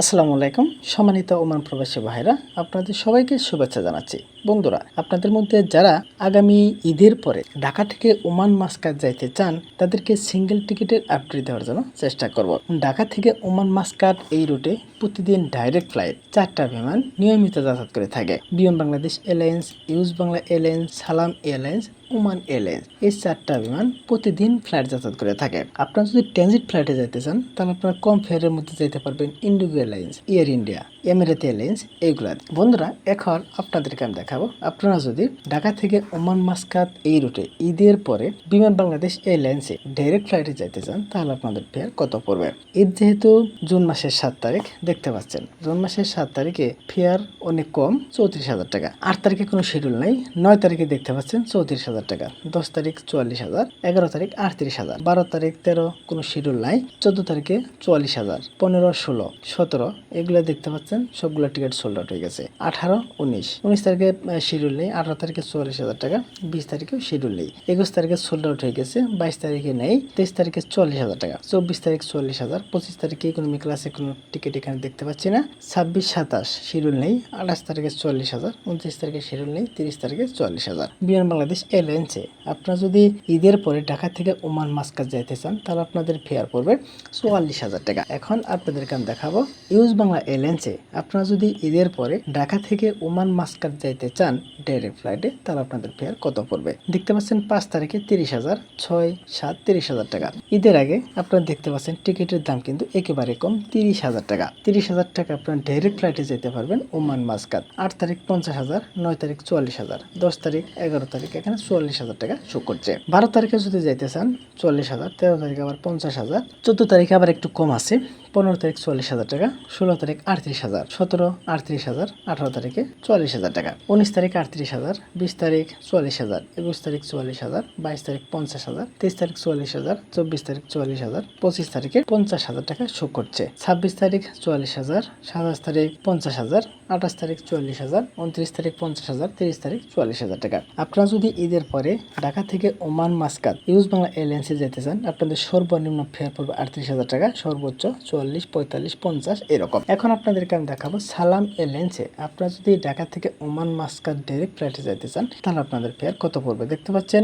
আসসালামু আলাইকুম, সম্মানিত ওমান প্রবাসী ভাইরা, আপনাদের সবাইকে শুভেচ্ছা জানাচ্ছি। বন্ধুরা, আপনাদের মধ্যে যারা আগামী ঈদের পরে ঢাকা থেকে ওমান মাস্কাত যাইতে চান, তাদেরকে সিঙ্গেল টিকিটের আপডেট দেওয়ার জন্য চেষ্টা করব। ঢাকা থেকে ওমান মাস্কাট এই রুটে প্রতিদিন ডাইরেক্ট ফ্লাইট চারটা বিমান নিয়মিত যাতায়াত করে থাকে। Biman Bangladesh airlines US Bangla airlines, Salam airlines, Oman airlines, এই চারটা বিমান প্রতিদিন ফ্লাইট যাতায়াত করে থাকে। আপনারা যদি ট্রানজিট ফ্লাইটে যেতে চান, তাহলে আপনারা কম ফেয়ারের মধ্যে যেতে পারবেন IndiGo airlines Air India Emirate airlines এইগুলা। বন্ধুরা, এখন আপনাদেরকে আমি দেখাবো, আপনারা যদি ঢাকা থেকে ওমান মাস্কাত এই রুটে ঈদের পরে বিমান বাংলাদেশ এয়ারলাইন্সে ডাইরেক্ট ফ্লাইটে যেতে চান, তাহলে আপনাদের ফেয়ার কত পড়বে? ঈদ যেহেতু জুন মাসের সাত তারিখ, দেখতে পাচ্ছেন, জুন মাসের সাত তারিখে ফেয়ার অনেক কম, চৌত্রিশ হাজার টাকা। আট তারিখে কোনো শিডিউল নাই, নয় তারিখে দেখতে পাচ্ছেন চৌত্রিশ হাজার টাকা, দশ তারিখ চুয়াল্লিশ হাজার, এগারো তারিখ আটত্রিশ হাজার, বারো তারিখ তেরো কোনো শিডিউল নাই, চোদ্দ তারিখে চুয়াল্লিশ হাজার, পনেরো ষোলো, সতেরো এগুলো দেখতে পাচ্ছেন, সবগুলো টিকিট সোল্ড আউট হয়ে গেছে। আঠারো, উনিশ। উনিশ তারিখে শিডিউল নেই, আঠারো তারিখে চুয়াল্লিশ হাজার টাকা, বিশ তারিখেও শিডিউল নেই। একুশ তারিখে সোল্ড আউট হয়ে গেছে, বাইশ তারিখে নেই, তেইশ তারিখে চুয়াল্লিশ হাজার টাকা, চব্বিশ তারিখ চুয়াল্লিশ হাজার, পঁচিশ তারিখে ইকোনমি ক্লাসে কোনো টিকিট এখানে দেখতে পাচ্ছি না। ছাব্বিশ, সাতাশ শিডিউল নেই, আঠাশ তারিখে চুয়াল্লিশ হাজার, উনত্রিশ তারিখে শিডিউল নেই, তিরিশ তারিখে চুয়াল্লিশ হাজার। বিমান বাংলাদেশ এয়ারলাইন্সে, আপনারা যদি ঈদের পরে ঢাকা থেকে ওমান মাস্কাত যাইতে চান, তাহলে আপনাদের ফেয়ার পড়বে চুয়াল্লিশ হাজার টাকা। এখন আপনাদেরকে আমি দেখাবো ইউজ বাংলা এয়ারলাইন্সে আপনারা যদি ঈদের পরে ঢাকা থেকে ওমান মাস্কাত যাইতে চান ডাইরেক্ট ফ্লাইটে তাহলে আপনাদের ফেয়ার কত পড়বে? দেখতে পাচ্ছেন পাঁচ তারিখে তিরিশ হাজার ছয় সাত তিরিশ হাজার টাকা। ঈদের আগে আপনারা দেখতে পাচ্ছেন টিকিটের দাম কিন্তু একেবারে কম, তিরিশ হাজার টাকা। তিরিশ হাজার টাকা আপনারা ডাইরেক্ট ফ্লাইটে যেতে পারবেন ওমান মাস্কাত। আট তারিখ পঞ্চাশ হাজার, নয় তারিখ চুয়াল্লিশ হাজার, দশ তারিখ এগারো তারিখ এখানে চুয়াল্লিশ হাজার টাকা শো করছে। বারো তারিখে যদি যাইতে চান, চুয়াল্লিশ হাজার, তেরো তারিখে আবার পঞ্চাশ হাজার, চোদ্দ তারিখে আবার একটু কম আছে। পনেরো তারিখ চুয়াল্লিশ হাজার টাকা, ষোলো তারিখ আটত্রিশ হাজার, সতেরো আটত্রিশ হাজার, আঠারো তারিখে চুয়াল্লিশ হাজার টাকা। উনিশ তারিখ আটত্রিশ হাজার, বিশ তারিখ চুয়াল্লিশ হাজার, একুশ তারিখ চুয়াল্লিশ হাজার, বাইশ তারিখ পঞ্চাশ হাজার, তেইশ তারিখ চুয়াল্লিশ হাজার, চব্বিশ তারিখ চুয়াল্লিশ হাজার, পঁচিশ তারিখে পঞ্চাশ হাজার টাকা শো করছে। ছাব্বিশ তারিখ চুয়াল্লিশ হাজার, সাতাশ তারিখ পঞ্চাশ হাজার, আঠাশ তারিখ চুয়াল্লিশ হাজার, উনত্রিশ তারিখ পঞ্চাশ হাজার, তিরিশ তারিখ চুয়াল্লিশ হাজার টাকা। আপনারা যদি ঈদের পরে ঢাকা থেকে ওমান মাস্কাত, ইউজ বাংলা এয়ারলাইন্সে যেতে চান, আপনাদের সর্বনিম্ন ফেয়ার পড়বে আটত্রিশ হাজার টাকা, সর্বোচ্চ চুয়াল্লিশ পঁয়তাল্লিশ, পঞ্চাশ, এরকম। এখন আপনাদেরকে আমি দেখাবো সালাম এয়ারলাইন্সে আপনারা যদি ঢাকা থেকে ওমান মাস্কার ডাইরেক্ট ফ্লাইটে যেতে চান, তাহলে আপনাদের ফেয়ার কত পড়বে? দেখতে পাচ্ছেন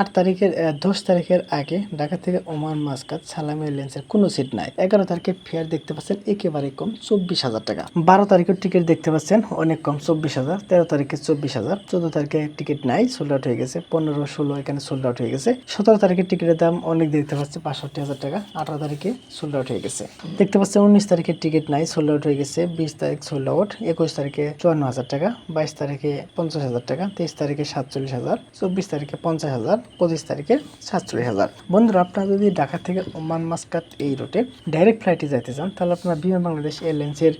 আট তারিখের দশ তারিখের আগে ঢাকা থেকে ওমান মাস্কাত সালাম এয়ারলাইন্সের কোনো সিট নাই। এগারো তারিখের ফেয়ার দেখতে পাচ্ছেন একেবারে কম চব্বিশ হাজার টাকা। বারো তারিখের টিকিট দেখতে পাচ্ছেন অনেক কম চব্বিশ হাজার, তেরো তারিখে চব্বিশ হাজার, চোদ্দ তারিখে টিকিট নাই সোল্ড আউট হয়ে গেছে, পনেরো, ষোলো এখানে সোল্ড আউট হয়ে গেছে। সতেরো তারিখের টিকিটের দাম অনেক দেখতে পাচ্ছি, বাষট্টি হাজার টাকা, আঠারো তারিখে সোল্ড আউট হয়ে গেছে। দেখতে পাচ্ছেন উনিশ তারিখের টিকিট নাই সোল্ড আউট হয়ে গেছে, বিশ তারিখ সোল্ড আউট একুশ তারিখে চুয়ান্ন হাজার টাকা, বাইশ তারিখে পঞ্চাশ হাজার টাকা, তেইশ তারিখে সাতচল্লিশ হাজার, চব্বিশ তারিখে পঞ্চাশ হাজার, পঁচিশ তারিখে সাতচল্লিশ হাজার। বন্ধুরা, আপনারা যদি ঢাকা থেকে ওমান মাস্কাত এই রুটে ডাইরেক্ট ফ্লাইটে যাইতে চান, তাহলে আপনারা বিমান বাংলাদেশ এয়ারলাইন্সের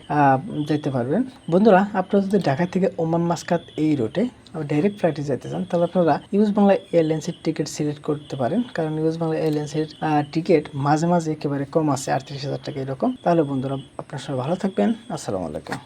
যেতে পারবেন। বন্ধুরা, আপনারা যদি ঢাকা থেকে ওমান মাস্কাত এই রুটে ডাইরেক্ট ফ্লাইটে যেতে চান, তাহলে আপনারা ইউজ বাংলা এয়ারলাইন্সের টিকিট সিলেক্ট করতে পারেন। কারণ ইউজ বাংলা এয়ারলাইন্সের টিকিট মাঝে মাঝে একেবারে কম আছে, আটত্রিশ হাজার টাকা এরকম। তাহলে বন্ধুরা, আপনার সবাই ভালো থাকবেন। আসসালামু আলাইকুম।